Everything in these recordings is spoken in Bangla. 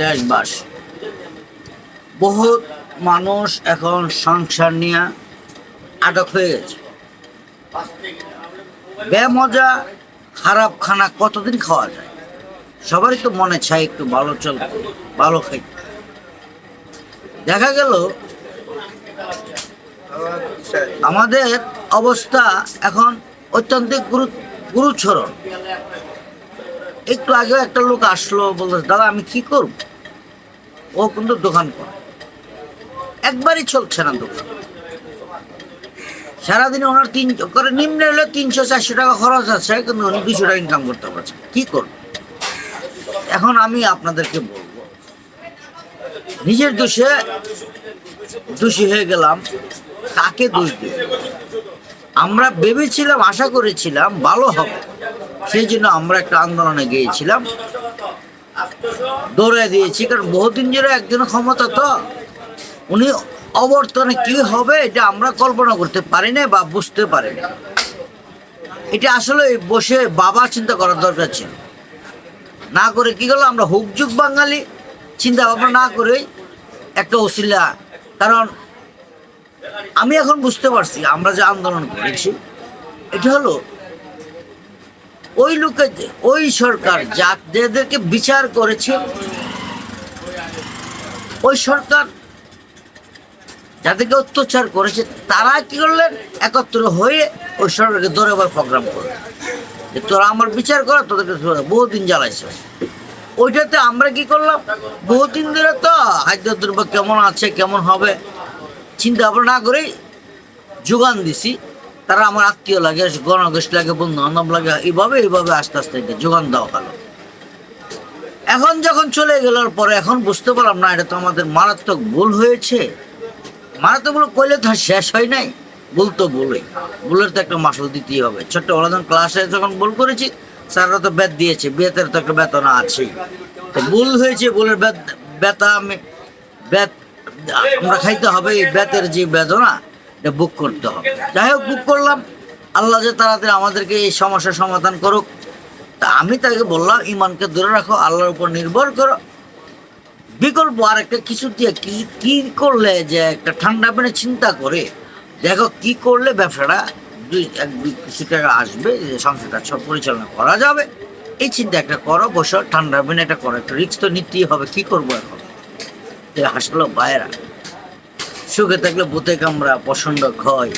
দেশবাস বহুত মানুষ এখন সংসার নিয়ে আটক হয়ে গেছে। বেমজা খারাপ খানা কতদিন খাওয়া যায়? সবারই তো মনে চাই একটু ভালো চল, ভালো খাই। দেখা গেল, আমাদের অবস্থা এখন অত্যন্ত গুরু গুরুচরণ একটু আগেও একটা লোক আসলো, বলল, দাদা, আমি কি করব? ও কিন্তু দোকান করে। একবারই চলছে না দোকান। সারাদিনে ওনার তিন, করে নিম্ন হলে তিনশো, চারশো টাকা খরচ আছে, কিন্তু উনি দুশো টাকা ইনকাম করতে পারছে। কি করব? এখন আমি আপনাদেরকে বলব, নিজের দোষে দোষী হয়ে গেলাম। কাকে দোষ দেব? আমরা ভেবেছিলাম, আশা করেছিলাম, ভালো হবে। সেই জন্য আমরা একটা আন্দোলনে গিয়েছিলাম। দৌড়ায় দিয়েছি, কারণ বহুদিন ধরে একজন ক্ষমতা তো, উনি অবর্তনে কি হবে এটা আমরা কল্পনা করতে পারি না বা বুঝতে পারি না এটা আসলে বসে বাবা চিন্তা করার দরকার ছিল। না করে কি করল আমরা হুকযুগ বাঙালি, চিন্তা ভাবনা না করেই একটা ওসিলা, কারণ আমি এখন বুঝতে পারছি আমরা যে আন্দোলন করেছি, এটা হলো ওই লোকে, ওই সরকার যাদেরকে বিচার করেছে, ওই সরকার যাদেরকে অত্যাচার করেছে, তারা কি করলেন? একত্র হয়ে ওই সরকারকে ধরে আবার প্রোগ্রাম করলেন। তোরা আমার বিচার কর, তোদেরকে বহুদিন জ্বালাইছে। ওইটাতে আমরা কি করলাম? বহুদিন ধরে তো খাদ্য দ্রব্য কেমন আছে, কেমন হবে, চিন্তা ভাবনা না করেই যোগান দিছি। তারা আমার আত্মীয় লাগে, গণগোষ্ঠী লাগে বন্ধু বান্ধব লাগে, এইভাবে এইভাবে আস্তে আস্তে যোগান দেওয়া হলো। এখন যখন চলে গেলার পরে এখন বুঝতে পারলাম না, এটা তো আমাদের মারাত্মক ভুল হয়েছে। মারাত্মক ভুল কইলে তো শেষ হয় নাই। ভুল তো ভুলই। ভুলের তো একটা মাসল দিতেই হবে। ছোট্ট যখন ক্লাসে যখন ভুল করেছি, স্যাররা তো বেত দিয়েছে বেতের তো একটা বেতনা আছেই। তো ভুল হয়েছে, ভুলের বেত বেতা আমি বেত আমরা খাইতে হবে, এই বেতের যে বেদনা এটা বুক করতে হবে। যাই হোক বুক করলাম। আল্লাহ যে তাড়াতাড়ি আমাদেরকে এই সমস্যার সমাধান করুক। তা আমি তাকে বললাম, ইমানকে দূরে রাখো, আল্লাহর উপর নির্ভর করো। বিকল্প আর একটা কিছু দিয়ে কি কি করলে যে একটা ঠান্ডা পেনে চিন্তা করে, দেখো কি করলে ব্যবসাটা দুই, এক দুই কিছু টাকা আসবে, যে সংসারটা সব পরিচালনা করা যাবে। এই চিন্তা একটা করো, বসো, ঠান্ডা পেনে একটা করো, একটা রিক্স তো নিতেই হবে, কি করব এখন? হাসলো বাইরা সুখে থাকলে বুতে কামড়া পছন্দ ক্ষয়।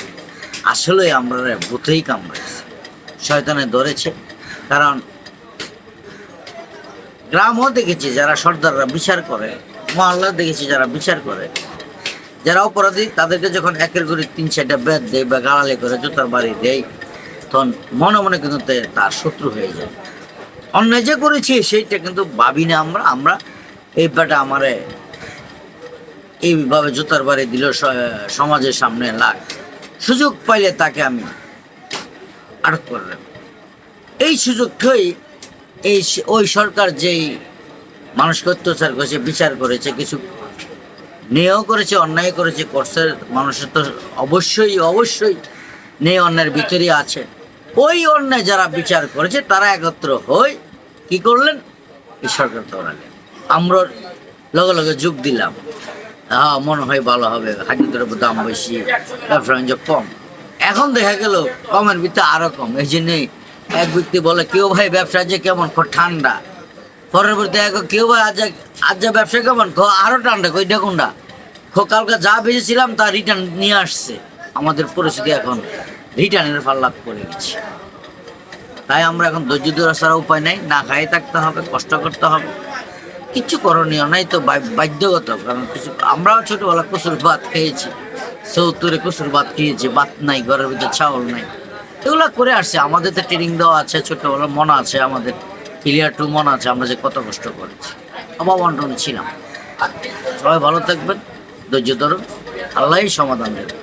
আসলে আমরা বুথেই কামড়াইছে। শয়তানে ধরেছে। কারণ গ্রামও দেখেছি যারা সর্দাররা বিচার করে মহল্লা দেখেছি যারা বিচার করে। যারা অপরাধী, তাদেরকে যখন একের করে তিন চারটা বেদ দেয় বা গাড়ালি করে, জুতার বাড়ি দেয়, তখন মনে মনে কিন্তু তার শত্রু হয়ে যায়। অন্যায় যে করেছি, সেইটা কিন্তু ভাবি না আমরা। আমরা এই ব্যাটা আমারে এইভাবে জুতার বাড়ি দিল সমাজের সামনে লাগ সুযোগ পাইলে তাকে আমি আটক করলাম। এই সুযোগটাই এই ওই সরকার যেই মানুষকে অত্যাচার করেছে, বিচার করেছে, কিছু নেও করেছে, অন্যায় করেছে, করছে, মানুষের তো অবশ্যই অবশ্যই নেই অন্যায়ের ভিতরেই আছে। ওই অন্যায় যারা বিচার করেছে, তারা একত্র হয়ে কি করলেন? এই সরকার দৌড়ালেন আমরা লগে লগে যোগ দিলাম। হ্যাঁ মনে হয় ভালো হবে। খাদ্যের দাম বেশি ব্যবসা বাণিজ্য কম। এখন দেখা গেল কমের ভিতরে আরও কম। এই জন্যই এক ব্যক্তি বলে, কেউ ভাই ব্যবসা যে কেমন, খুব ঠান্ডা। পরবর্তী এক কেউ ভাই আজ আজ যা ব্যবসা কেমন খো আরও ঠান্ডা। কই দেখুনডা খো কালকে যা বেঁচেছিলাম, তা রিটার্ন নিয়ে আসছে। আমাদের পরিস্থিতি এখন রিটার্নের ফাল্লাপ করে গেছে তাই আমরা এখন ধৈর্য ধরা ছাড়া উপায় নেই। না খাই থাকতে হবে, কষ্ট করতে হবে। কিচ্ছু করণীয় নাই তো বাধ্যগত, কারণ কিছু আমরাও ছোটবেলা কচুর ভাত খেয়েছি। চৌত্তরে কচুর ভাত খেয়েছি, ভাত নাই, ঘরের ভিতরে চাউল নাই। এগুলো করে আসছে। আমাদের তো ট্রেনিং দেওয়া আছে ছোটবেলা মনে আছে আমাদের। ক্লিয়ার টু মনে আছে, আমরা যে কত কষ্ট করেছি। অভাব অন্টনে ছিলাম সবাই ভালো থাকবেন, ধৈর্য ধরুন, আল্লাহই সমাধান দেবেন